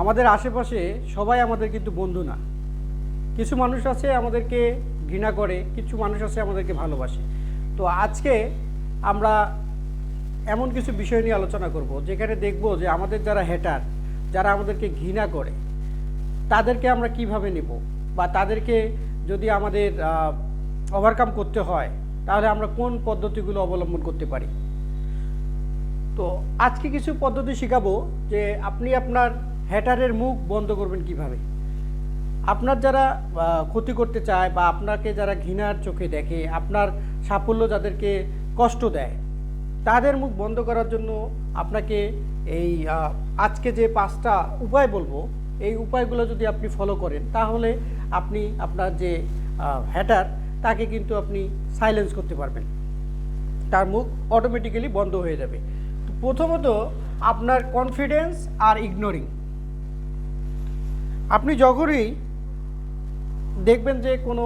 আমাদের আশেপাশে সবাই আমাদের কিন্তু বন্ধু না। কিছু মানুষ আছে আমাদেরকে ঘৃণা করে, কিছু মানুষ আছে আমাদেরকে ভালোবাসে। তো আজকে আমরা এমন কিছু বিষয় নিয়ে আলোচনা করব, যেখানে দেখব যে আমাদের যারা হেটার যারা আমাদেরকে ঘৃণা করে, তাদেরকে আমরা কীভাবে নেব? বা তাদেরকে যদি আমাদের ওভারকাম করতে হয়, তাহলে আমরা কোন পদ্ধতিগুলো অবলম্বন করতে পারি? তো আজকে কিছু পদ্ধতি শেখাবো যে আপনি আপনার হ্যাটারের মুখ বন্ধ করবেন কীভাবে? আপনার যারা ক্ষতি করতে চায় বা আপনাকে যারা ঘৃণার চোখে দেখে, আপনার সাফল্য যাদেরকে কষ্ট দেয়, তাদের মুখ বন্ধ করার জন্য আপনাকে এই আজকে যে পাঁচটা উপায় বলব, এই উপায়গুলো যদি আপনি ফলো করেন, তাহলে আপনি আপনার যে হ্যাটার, তাকে কিন্তু আপনি সাইলেন্স করতে পারবেন। তার মুখ অটোমেটিক্যালি বন্ধ হয়ে যাবে। প্রথমত আপনার কনফিডেন্স আর ইগনোরিং আপনি যখনই দেখবেন যে কোনো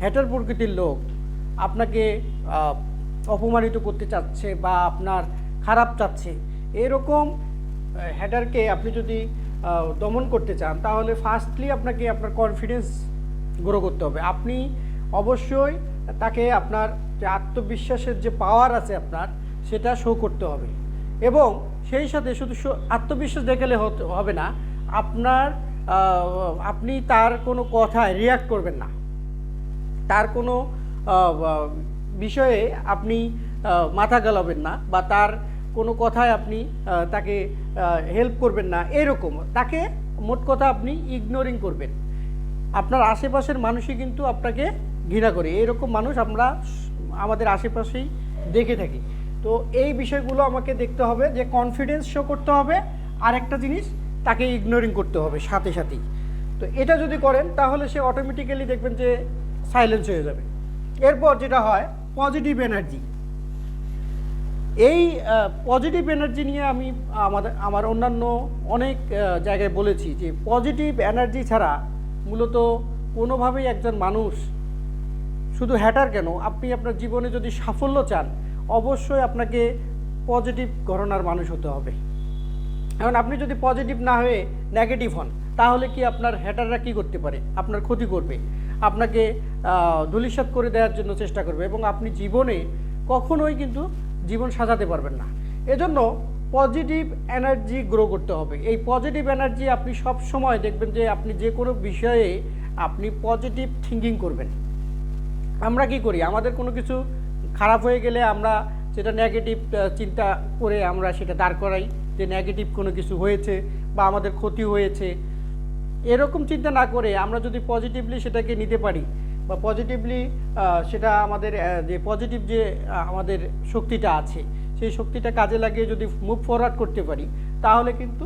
হ্যাটার প্রকৃতির লোক আপনাকে অপমানিত করতে চাচ্ছে বা আপনার খারাপ চাচ্ছে, এরকম হ্যাটারকে আপনি যদি দমন করতে চান, তাহলে ফার্স্টলি আপনাকে আপনার কনফিডেন্স গ্রো করতে হবে। আপনি অবশ্যই তাকে আপনার যে আত্মবিশ্বাসের যে পাওয়ার আছে আপনার, সেটা শো করতে হবে। এবং সেই সাথে শুধু আত্মবিশ্বাস দেখালে হবে না, আপনার আপনি তার কোনো কথায় রিয়াক্ট করবেন না। তার কোনো বিষয়ে আপনি মাথা গালাবেন না বা তার কোনো কথায় আপনি তাকে হেল্প করবেন না। এরকম। তাকে মোট কথা আপনি ইগনোরিং করবেন। আপনার আশেপাশের মানুষই কিন্তু আপনাকে ঘৃণা করে। এরকম মানুষ আমরা আমাদের আশেপাশেই দেখে থাকি। তো এই বিষয়গুলো আমাকে দেখতে হবে যে কনফিডেন্স শো করতে হবে। আর একটা জিনিস তাকে ইগনোরিং করতে হবে সাথে সাথেই। তো এটা যদি করেন, তাহলে সে অটোমেটিক্যালি দেখবেন যে সাইলেন্স হয়ে যাবে। এরপর যেটা হয় পজিটিভ এনার্জি এই পজিটিভ এনার্জি নিয়ে আমি আমাদের, আমার অন্যান্য অনেক জায়গায় বলেছি যে পজিটিভ এনার্জি ছাড়া মূলত কোনোভাবেই একজন মানুষ শুধু হ্যাটার কেন? আপনি আপনার জীবনে যদি সাফল্য চান, অবশ্যই আপনাকে পজিটিভ ঘটনার মানুষ হতে হবে। এখন আপনি যদি পজিটিভ না হয়ে নেগেটিভ হন তাহলে কি আপনার হ্যাটাররা কি করতে পারে? আপনার ক্ষতি করবে। আপনাকে আহ, ধূলিসাৎ করে দেওয়ার জন্য চেষ্টা করবে এবং আপনি জীবনে কখনোই কিন্তু জীবন সাজাতে পারবেন না। এজন্য পজিটিভ এনার্জি গ্রো করতে হবে। এই পজিটিভ এনার্জি আপনি সব সময় দেখবেন যে আপনি যে কোনো বিষয়ে আপনি পজিটিভ থিঙ্কিং করবেন। আমরা কি করি? আমাদের কোনো কিছু খারাপ হয়ে গেলে আমরা সেটা নেগেটিভ চিন্তা করে আমরা সেটা দাঁড় করাই। যে নেগেটিভ কোনো কিছু হয়েছে বা আমাদের ক্ষতি হয়েছে, এরকম চিন্তা না করে আমরা যদি পজিটিভলি সেটাকে নিতে পারি বা পজিটিভলি সেটা আমাদের যে পজিটিভ যে আমাদের শক্তিটা আছে, সেই শক্তিটা কাজে লাগিয়ে যদি মুভ ফরওয়ার্ড করতে পারি, তাহলে কিন্তু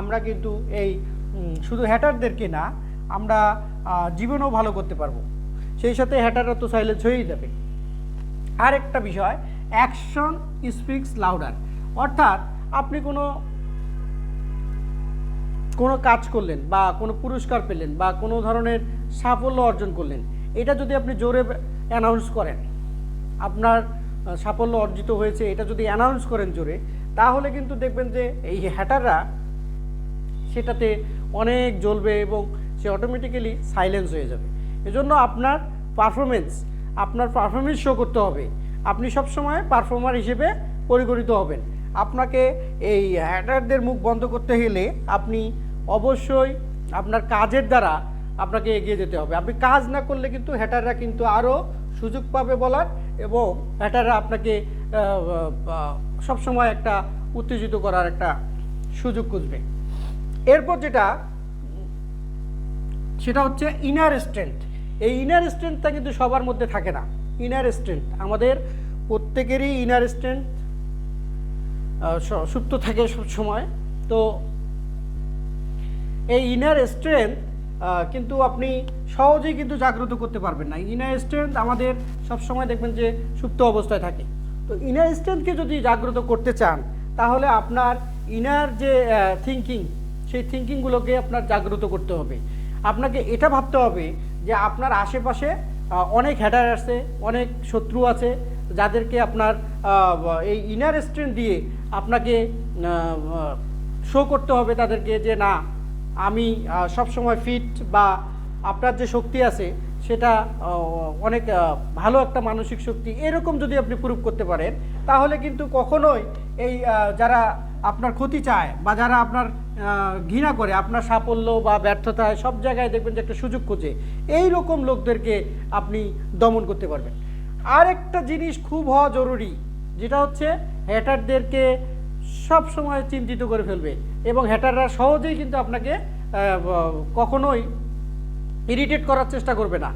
আমরা কিন্তু এই শুধু হ্যাটারদেরকে না, আমরা জীবনেও ভালো করতে পারব। সেই সাথে হ্যাটাররা তো সাইলেন্স হয়েই যাবে। আরেকটা বিষয় অ্যাকশন স্পিক্স লাউডার অর্থাৎ আপনি কোনো কোনো কাজ করলেন বা কোনো পুরস্কার পেলেন বা কোনো ধরনের সাফল্য অর্জন করলেন, এটা যদি আপনি জোরে অ্যানাউন্স করেন, আপনার সাফল্য অর্জিত হয়েছে, এটা যদি অ্যানাউন্স করেন জোরে, তাহলে কিন্তু দেখবেন যে এই হ্যাটাররা সেটাতে অনেক জ্বলবে এবং সে অটোমেটিক্যালি সাইলেন্স হয়ে যাবে। এজন্য আপনার পারফরমেন্স আপনার পারফরমেন্স শো করতে হবে। আপনি সবসময় পারফর্মার হিসেবে পরিগণিত হবেন। আপনাকে এই হ্যাটারদের মুখ বন্ধ করতে গেলে আপনি অবশ্যই আপনার কাজের দ্বারা আপনাকে এগিয়ে যেতে হবে। আপনি কাজ না করলে কিন্তু হ্যাটাররা কিন্তু আরও সুযোগ পাবে বলার এবং হ্যাটাররা আপনাকে সবসময় একটা উত্তেজিত করার একটা সুযোগ খুঁজবে। এরপর যেটা, সেটা হচ্ছে ইনার স্ট্রেংথ এই ইনার স্ট্রেংথটা কিন্তু সবার মধ্যে থাকে না। ইনার স্ট্রেংথ আমাদের প্রত্যেকেরই ইনার স্ট্রেংথ সুপ্ত থাকে সব সময়। তো এই ইনার স্ট্রেংথ কিন্তু আপনি সহজেই কিন্তু জাগ্রত করতে পারবেন না। ইনার স্ট্রেংথ আমাদের সব সময় দেখবেন যে সুপ্ত অবস্থায় থাকে। তো ইনার স্ট্রেংথকে যদি জাগ্রত করতে চান, তাহলে আপনার ইনার যে থিঙ্কিং সেই থিঙ্কিংগুলোকে আপনার জাগ্রত করতে হবে। আপনাকে এটা ভাবতে হবে যে আপনার আশেপাশে অনেক হ্যাডার আছে, অনেক শত্রু আছে যাদেরকে আপনার এই ইনার স্ট্রেংথ দিয়ে আপনাকে শো করতে হবে তাদেরকে যে না, আমি সবসময় ফিট বা আপনার যে শক্তি আছে সেটা অনেক ভালো একটা মানসিক শক্তি এরকম যদি আপনি প্রুভ করতে পারেন, তাহলে কিন্তু কখনোই এই যারা আপনার ক্ষতি চায় বা যারা আপনার ঘৃণা করে, আপনার সাফল্য বা ব্যর্থতায় সব জায়গায় দেখবেন যে একটা সুযোগ খুঁজে এই রকম লোকদেরকে আপনি দমন করতে পারবেন। আর একটা জিনিস খুব হওয়া জরুরি, যেটা হচ্ছে হ্যাটারদেরকে সব সময় চিন্তিত করে ফেলবে এবং হ্যাটাররা সহজেই কিন্তু আপনাকে কখনোই ইরিটেট করার চেষ্টা করবে না।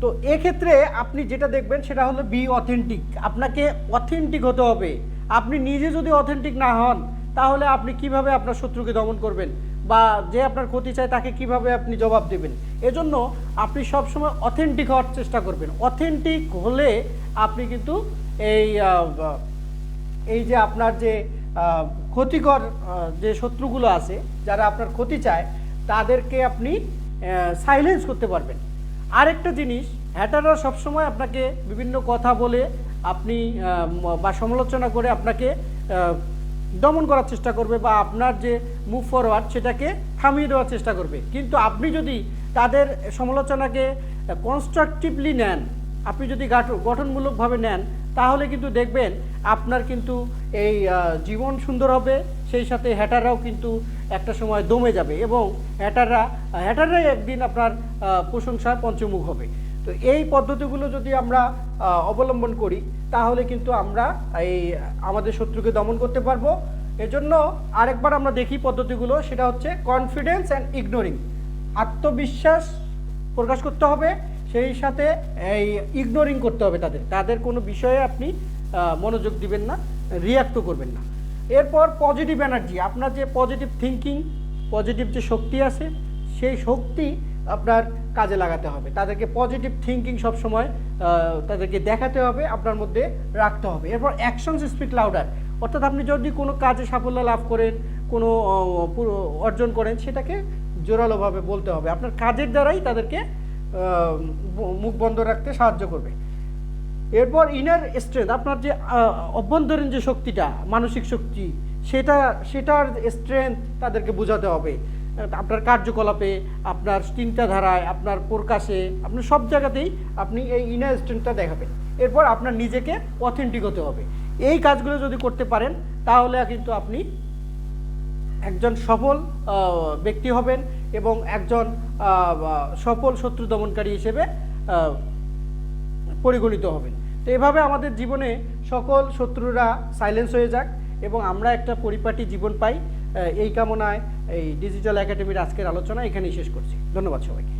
তো এক্ষেত্রে আপনি যেটা দেখবেন সেটা হলো বি অথেন্টিক আপনাকে অথেন্টিক হতে হবে। আপনি নিজে যদি অথেন্টিক না হন, তাহলে আপনি কীভাবে আপনার শত্রুকে দমন করবেন? বা যে আপনার ক্ষতি চায় তাকে কীভাবে আপনি জবাব দেবেন? এজন্য আপনি সবসময় অথেন্টিক হওয়ার চেষ্টা করবেন। অথেন্টিক হলে আপনি কিন্তু এই এই যে আপনার যে ক্ষতিকর যে শত্রুগুলো আছে, যারা আপনার ক্ষতি চায়, তাদেরকে আপনি সাইলেন্স করতে পারবেন। আরেকটা জিনিস হ্যাটাররা সবসময় আপনাকে বিভিন্ন কথা বলে, আপনি বা সমালোচনা করে আপনাকে দমন করার চেষ্টা করবে বা আপনার যে মুভ ফরওয়ার্ড সেটাকে থামিয়ে দেওয়ার চেষ্টা করবে। কিন্তু আপনি যদি তাদের সমালোচনাকে কনস্ট্রাকটিভলি নেন আপনি যদি গঠনমূলকভাবে নেন তাহলে কিন্তু দেখবেন আপনার কিন্তু এই জীবন সুন্দর হবে সেই সাথে হ্যাটাররাও কিন্তু একটা সময় দমে যাবে এবং হ্যাটাররা হ্যাটাররাই একদিন আপনার আহ, প্রশংসার পঞ্চমুখ হবে। তো এই পদ্ধতিগুলো যদি আমরা অবলম্বন করি, তাহলে কিন্তু আমরা এই আমাদের শত্রুকে দমন করতে পারব। এজন্য আরেকবার আমরা দেখি পদ্ধতিগুলো, সেটা হচ্ছে কনফিডেন্স অ্যান্ড ইগনোরিং আত্মবিশ্বাস প্রকাশ করতে হবে, সেই সাথে এই ইগনোরিং করতে হবে তাদের। তাদের কোনো বিষয়ে আপনি মনোযোগ দিবেন না রিয়াক্টও করবেন না। এরপর পজিটিভ এনার্জি আপনার যে পজিটিভ থিঙ্কিং পজিটিভ যে শক্তি আছে, সেই শক্তি আপনার কাজে লাগাতে হবে। তাদেরকে পজিটিভ থিঙ্কিং সবসময় তাদেরকে দেখাতে হবে, আপনার মধ্যে রাখতে হবে। এরপর অ্যাকশনস স্পিক লাউডার অর্থাৎ আপনি যদি কোনো কাজে সাফল্য লাভ করেন, কোনো অর্জন করেন, সেটাকে জোরালোভাবে বলতে হবে। আপনার কাজের দ্বারাই তাদেরকে মুখ বন্ধ রাখতে সাহায্য করবে। এরপর ইনার স্ট্রেংথ আপনার যে অভ্যন্তরীণ যে শক্তিটা, মানসিক শক্তি, সেটা, সেটার স্ট্রেংথ তাদেরকে বোঝাতে হবে। আপনার কার্যকলাপে, আপনার চিন্তাধারায়, আপনার প্রকাশে আপনার সব জায়গাতেই আপনি এই ইনার স্ট্রেংথটা দেখাবেন। এরপর আপনার নিজেকে অথেন্টিক হতে হবে। এই কাজগুলো যদি করতে পারেন, তাহলে কিন্তু আপনি একজন সফল ব্যক্তি হবেন এবং একজন সফল শত্রু দমনকারী হিসেবে পরিগণিত হবেন। তো এভাবে আমাদের জীবনে সকল শত্রুরা সাইলেন্স হয়ে যাক এবং আমরা একটা পরিপাটি জীবন পাই। এই কামনায় এই ডিজিটাল একাডেমির আজকের আলোচনা এখানেই শেষ করছি। ধন্যবাদ সবাইকে।